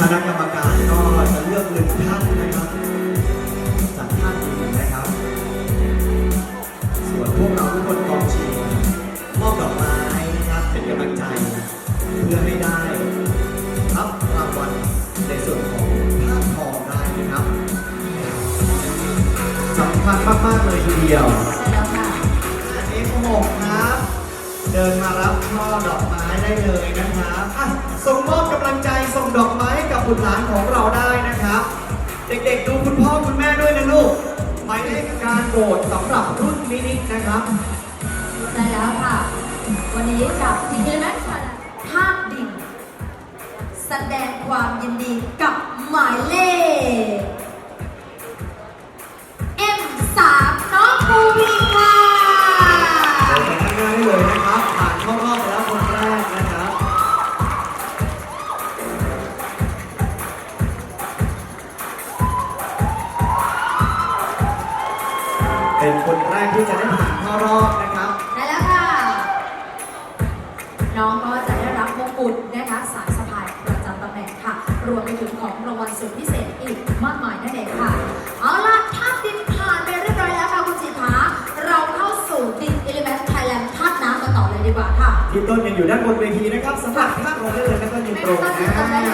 คณะกรรมการก็จะเลือกหนึ่งท่านนะครับจากท่านนี้นะครับ ส่วนพวกเราทุกคนกองเชียร์มอบดอกไม้นะครับเป็นกำลังใจ เพื่อให้ได้รับรางวัลในส่วนของภาพทองได้นะครับสำคัญมากๆเลยทีเดียวแล้วค่ะเอฟหกครับ เดินมารับช่อดอกไม้ได้เลยนะครับอะส่งมอบกำลังใจส่งดอกไม้ บุตรหลานของเราได้นะครับ เด็กๆดูคุณพ่อคุณแม่ด้วยนะลูกหมายเลขการโบสสำหรับรุ่นมินินะครับใช่แล้วค่ะ วันนี้กับทีมนักชาภาพดิ่งแสดงความยินดีกับหมายเลข เป็นคนแรกที่จะได้ผ่านเข้ารอบนะครับ ได้แล้วค่ะ น้องก็จะได้รับมงกุฎนะคะสายสะพายประจำตำแหน่งค่ะ รวมไปถึงของรางวัลสุดพิเศษอีกมากมายนั่นเองค่ะ เอาล่ะภาพดินผ่านไปเรียบร้อยแล้วค่ะคุณสีขาเราเข้าสู่ดินเอลิเมนต์ไทยแลนด์ธาตุน้ำกันต่อเลยดีกว่าค่ะ พี่ต้นยังอยู่ด้านบนเวทีนะครับสำหรับท่านเราได้เลยนะก็ยืนตรงน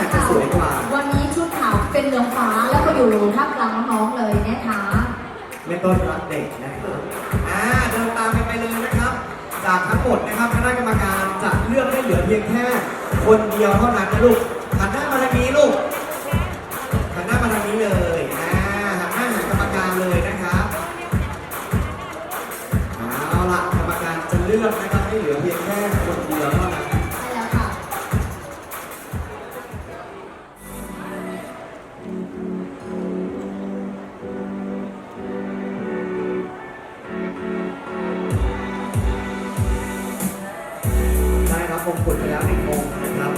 ะจะสวยกว่า วันนี้ชุดขาวเป็นเหลืองฟ้าแล้วก็อยู่ท่ามกลางน้องๆเลยนะคะ ไม่ต้อนรับเด็กนะครับอ่าเดินตามไปเลยนะครับ จากทั้งหมดนะครับคณะกรรมการจะเลือกให้เหลือเพียงแค่ คนเดียวเท่านั้นนะลูกหันหน้ามาทางนี้ลูกหันหน้ามาทางนี้เลยอ่าหันหน้าหากรรมการเลยนะครับเอาละกรรมการจะเลือกนะครับให้เหลือเพียงแค่คนเดียวเท่านั้น มงกุฎไปแล้วหนึ่งองค์นะครับ